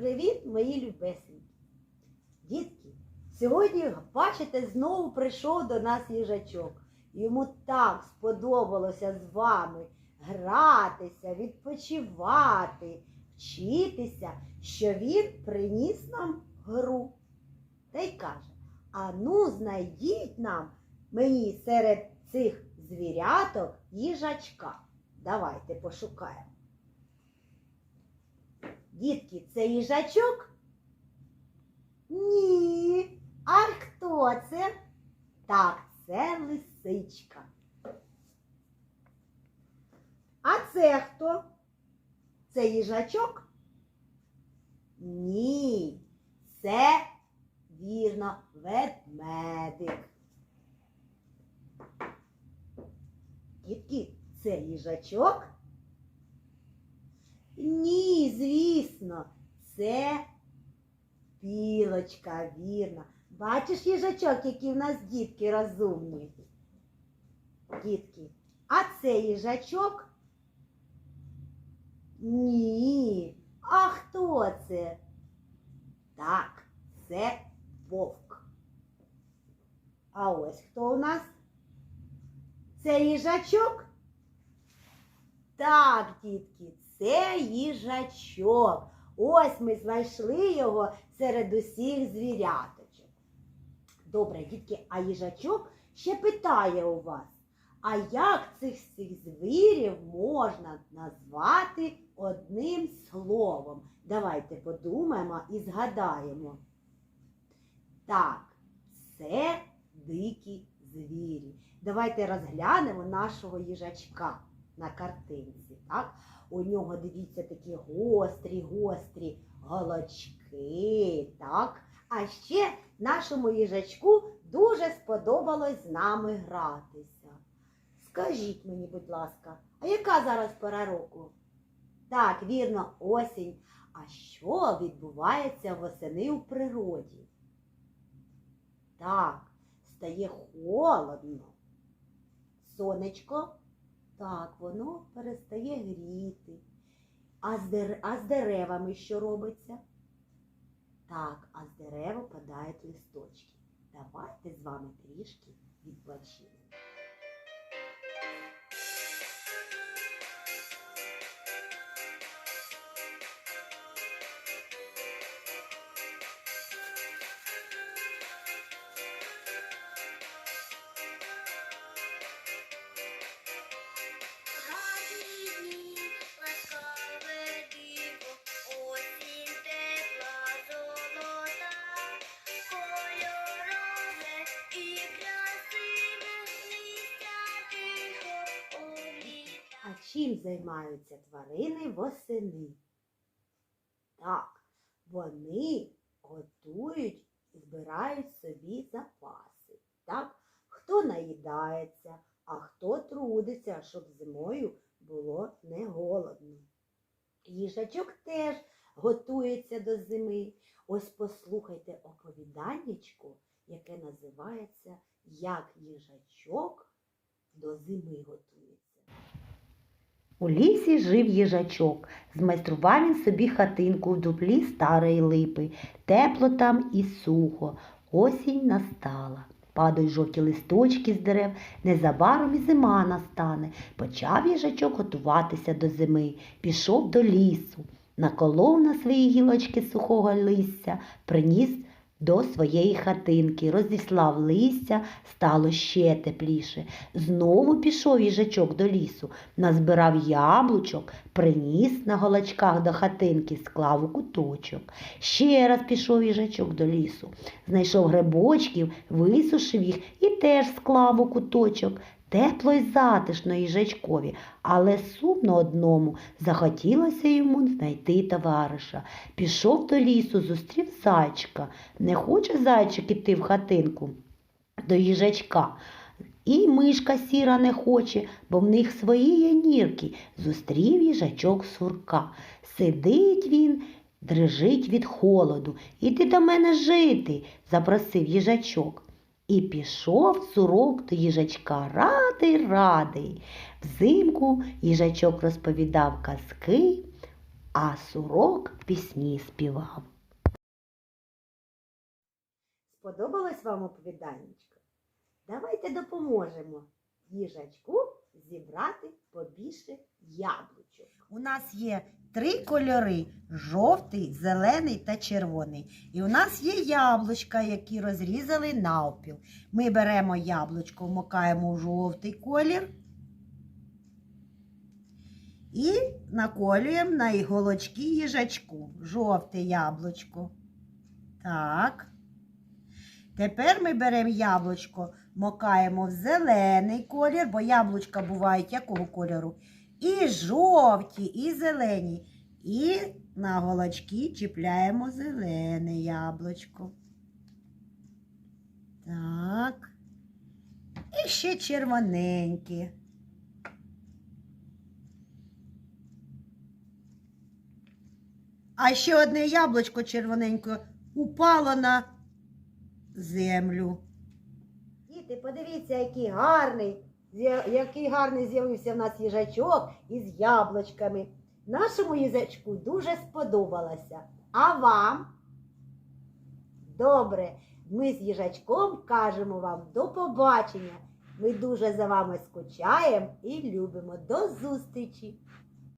Привіт, мої любесенькі! Дітки, сьогодні, бачите, знову прийшов до нас їжачок. Йому так сподобалося з вами гратися, відпочивати, вчитися, що він приніс нам гру. Та й каже: а ну, знайдіть нам мені серед цих звіряток їжачка. Давайте пошукаємо. Дітки, це їжачок? Ні. А хто це? Так, це лисичка. А це хто? Це їжачок? Ні. Це вірно ведмедик. Дітки, це їжачок? Ні, звісно, це білочка, вірно. Бачиш, їжачок, які в нас дітки розумні. Дітки, а це їжачок? Ні. А хто це? Так, це вовк. А ось хто у нас? Це їжачок? Так, дітки, це їжачок. Ось ми знайшли його серед усіх звіряточок. Добре, дітки, а їжачок ще питає у вас, а як цих всіх звірів можна назвати одним словом? Давайте подумаємо і згадаємо. Так, це дикі звірі. Давайте розглянемо нашого їжачка на картинці. Так? У нього, дивіться, такі гострі, гострі голочки. Так? А ще нашому їжачку дуже сподобалось з нами гратися. Скажіть мені, будь ласка, а яка зараз пора року? Так, вірно, осінь. А що відбувається восени у природі? Так, стає холодно. Сонечко, так, воно перестає гріти. А з, дер... а з деревами що робиться? Так, а з дерева падають листочки. Давайте з вами трішки відпочинемо. Чим займаються тварини восени? Так, вони готують і збирають собі запаси. Так? Хто наїдається, а хто трудиться, щоб зимою було не голодно. Їжачок теж готується до зими. Ось послухайте оповіданнячко, яке називається Як їжачок до зими готується. У лісі жив їжачок. Змайстрував він собі хатинку в дуплі старої липи. Тепло там і сухо. Осінь настала. Падають жовті листочки з дерев, незабаром і зима настане. Почав їжачок готуватися до зими, пішов до лісу, наколов на свої гілочки сухого листя, приніс до своєї хатинки, розіслав листя, стало ще тепліше. Знову пішов їжачок до лісу, назбирав яблучок, приніс на голочках до хатинки, склав у куточок. Ще раз пішов їжачок до лісу, знайшов грибочків, висушив їх і теж склав у куточок. Тепло й затишно їжачкові, але сумно одному захотілося йому знайти товариша. Пішов до лісу, зустрів зайчика. Не хоче зайчик іти в хатинку до їжачка. І мишка сіра не хоче, бо в них свої є нірки. Зустрів їжачок сурка. Сидить він, дрижить від холоду. Іди до мене жити, запросив їжачок. І пішов сурок до їжачка радий радий. Взимку їжачок розповідав казки, а сурок пісні співав. Сподобалось вам оповіданнячко? Давайте допоможемо їжачку зібрати побільше яблучок. У нас є три кольори: жовтий, зелений та червоний. І у нас є яблучка, які розрізали навпіл. Ми беремо яблучко, вмокаємо в жовтий колір і наколюємо на іголочки їжачку. Жовте яблучко. Так. Тепер ми беремо яблучко, мокаємо в зелений колір, бо яблучка бувають якого кольору? І жовті, і зелені. І на голочки чіпляємо зелене яблучко. Так. І ще червоненькі. А ще одне яблучко червоненьке упало на землю. Діти, подивіться, який гарний, який гарний з'явився в нас їжачок із яблучками. Нашому їжачку дуже сподобалося. А вам? Добре, ми з їжачком кажемо вам до побачення. Ми дуже за вами скучаємо і любимо. До зустрічі!